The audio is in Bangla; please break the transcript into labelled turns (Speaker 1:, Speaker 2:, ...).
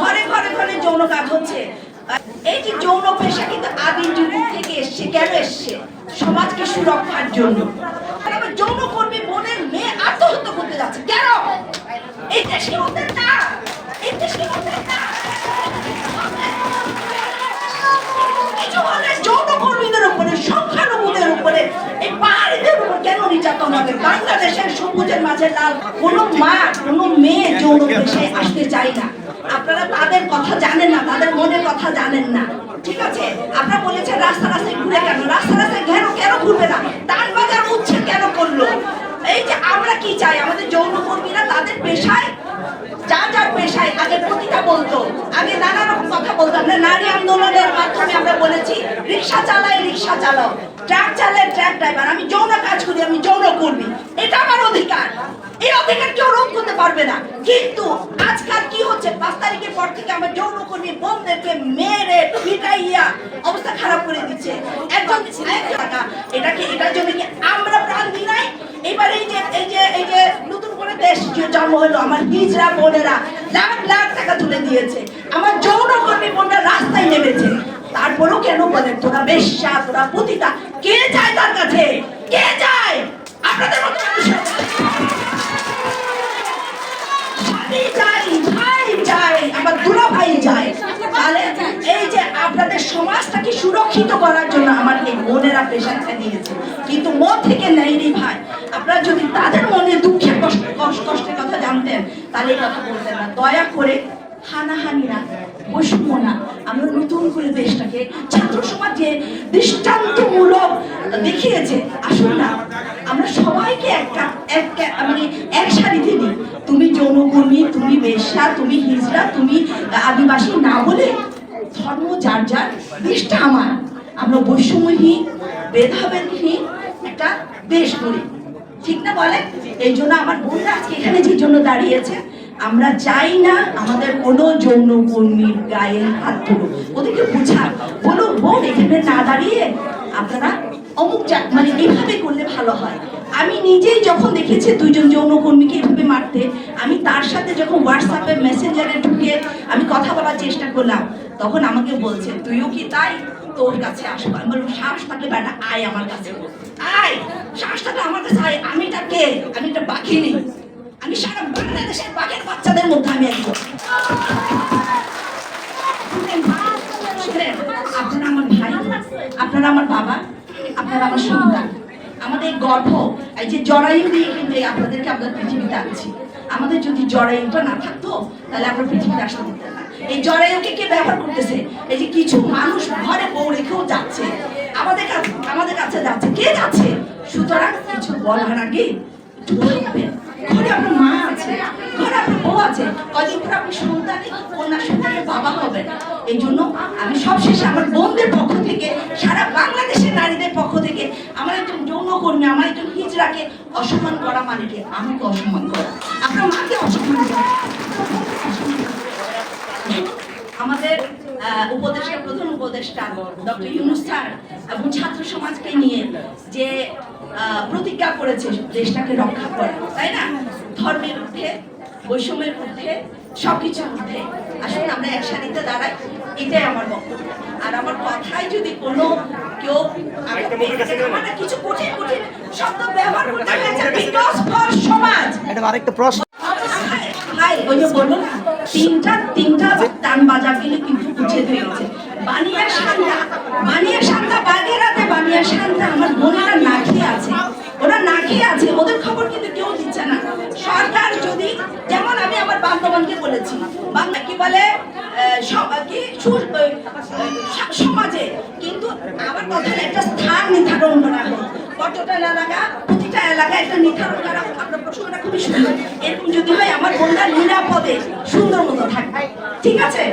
Speaker 1: ঘরে ঘরে ঘরে যৌন কাজ হচ্ছে। এই যে যৌন পেশা কিন্তু আদিম যুগ থেকে এসছে, কেন এসছে? সমাজকে সুরক্ষার জন্য। যৌন কর্মী বোনের মেয়ে আত্মহত্যা করতে যাচ্ছে, কেন? ওদের না নির্যাতন বাংলাদেশের সবুজের মাঝে লাল, কোনো মা, কোনো মেয়ে যৌন পেশায় আসতে চায় না। আপনারা তাদের কথা জানেন না, তাদের মনের কথা জানেন না। ঠিক আছে? আপনারা বলেছেন রাস্তা রাস্তায় ঘুরে কেন? রাস্তা রাস্তায় কেন কেন ঘুরবে না? টান বাজার উচ্ছে কেন করল? এই যে আমরা কি চাই? আমাদের যৌন কর্মীরা তাদের পেশায়, যা যার পেশায়, আগে প্রতিটা বলতো। আগে নানা রকম কথা বলতো আমরা নারী আন্দোলনের মাধ্যমে আমরা বলেছি, রিক্সা চালাই, রিক্সা চালাও। ট্রাক চালায় ট্রাক ড্রাইভার, আমি যৌন কাজ করি, আমি যৌন কর্মী। এটা আমার অধিকার। এই অধিকার কেউ রোধ করতে পারবে না। কিন্তু আজকাল কি হচ্ছে? পাঁচ তারিখের পর থেকে আমার যৌন কর্মী বোনদেরকে মেরে, পিটাইয়া অবস্থা খারাপ করে দিচ্ছে। একজন টাকা এটাকে এটার জন্য কি আমরা প্রাণ দিই নাই? এবার এই যে এই যে এই যে নতুন করে দেশ জন্ম হলো, আমার হিজরা বোনেরা লাখ লাখ টাকা তুলে দিয়েছে। আমার যৌন কর্মী বোনরা রাস্তায় নেমেছে। তারপরেও কেন বলেন? তোরা বেশ্যা, তোরা পতিতা। কে যায় তার কাছে? কে যায়? আপনাদের মতো এই যে আপনাদের সমাজটাকে সুরক্ষিত করার জন্য আমার কিন্তু মন থেকে ভাই। আপনারা যদি তাদের মনে দুঃখের কষ্ট, কষ্ট- কষ্টের কথা জানতেন, তাহলে কথা বলতেন না। দয়া করে হানাহানি না বৈষম্য না আমরা নতুন করে দেশটাকে, ছাত্র সমাজ দৃষ্টান্তমূলক দেখিয়েছে। আসুন না, আমরা সবাইকে একটা এক মানে এক সারিতে নিই তুমি যৌনকর্মী তুমি বেশ্যা, তুমি হিজড়া, তুমি আদিবাসী না বলে ধর্ম যার যার দেশটা আমার। আমরা বৈষম্যহীন, ভেদাভেদহীন একটা দেশ করি। ঠিক না বলে? এই জন্য আমার বোনরা আজকে এখানে যে জন্য দাঁড়িয়েছে আমরা চাই না, আমাদের কোনো যৌন কর্মীর গায়ে হাত তুলো। ওদেরকে বুঝান। বলো, বোন, এখানে না দাঁড়িয়ে আপনারা অমুক মানে এইভাবে করলে ভালো হয়। আমি নিজেই যখন দেখেছি দুইজন যৌনকর্মীকে এভাবে মারতে, আমি তার সাথে যখন হোয়াটসঅ্যাপে মেসেঞ্জারে ঢুকে আমি কথা বলার চেষ্টা করলাম, তখন আমাকে বলছে, তুইও কি তাই তোর কাছে আসব? আমি বললাম, সাহস থাকলে বেটা আয় আমার কাছে। আয়! সাহস থাকলে আমার কাছে আয়। আমি এটা কে? আমি এটা সারা বাংলাদেশের শুনেন, আপনারা আমার ভাই আপনারা আমার বাবা আপনারা আমার সন্তান। আমাদের এই যে জরায়ু কিন্তু আপনাদেরকে আমরা পৃথিবীতে আনছি। আমাদের যদি জরায়ুটা না থাকতো তাহলে আমরা পৃথিবীতে আসতে দিতাম না। এই জরায়ুকে কে ব্যবহার করতেছে? এই যে কিছু মানুষ ঘরে বউ রেখেও যাচ্ছে। আমাদের কাছে আমাদের কাছে যাচ্ছে। কে যাচ্ছে? সুতরাং কিছু বলার আগে ঘরে আপনার মা আছে। আছে। কদিন পর আপনি সন্তানে কন্যা সন্তানের বাবা হবেন। এই জন্য আমি সবশেষে আমার বোনদের পক্ষ থেকে, সারা বাংলাদেশের নারীদের পক্ষ থেকে আমার একজন যৌনকর্মী, আমার একজন হিজড়াকে অসম্মান করা মানে আমাকে অসম্মান করা। আপনার মাকে অসম্মান করা। আমাদের প্রধান উপদেষ্টা, ডক্টর ইউনুস স্যার এবং ছাত্র সমাজকে নিয়ে যে প্রতিজ্ঞা করেছে দেশটাকে রক্ষা করা তাই না ধর্মের ঊর্ধ্বে বৈষম্যের ঊর্ধ্বে সবকিছুর ঊর্ধ্বে আসুন আমরা একসাথে দাঁড়াই। এটাই আমার বক্তব্য। আর আমার কথায় যদি কোনো কেউ আঘাত পেয়ে থাকে, আমার না কিছু কঠিন কঠিন শব্দ ব্যবহার করতে বিকজ ফর সমাজ।
Speaker 2: ম্যাডাম আরেকটা প্রশ্ন।
Speaker 1: ভাই ওই যে বলুন তিনটা তিনটা টান গেলে কিন্তু হয়েছে বানিয়া শান্তা বানিয়া শান্তা বাগেরাতে বানিয়া শান্তা আমার বোনেরা না খেয়ে আছে ওরা না খেয়ে আছে ওদের খবর কিন্তু কেউ দিচ্ছে না সরকার যদি যেমন আমি আমার বান্ধবানকে বলেছি বাংলা কি বলে? কি? সমাজে। কিন্তু আমার কথা একটা স্থান নির্ধারণ করা কতটা এলাকা প্রতিটা এলাকায় একটা নির্ধারণ করা আপনার প্রশ্নটা খুবই সুন্দর। এরকম যদি হয়, আমার বোনরা নিরাপদে, সুন্দর মতো থাকবে। ঠিক আছে?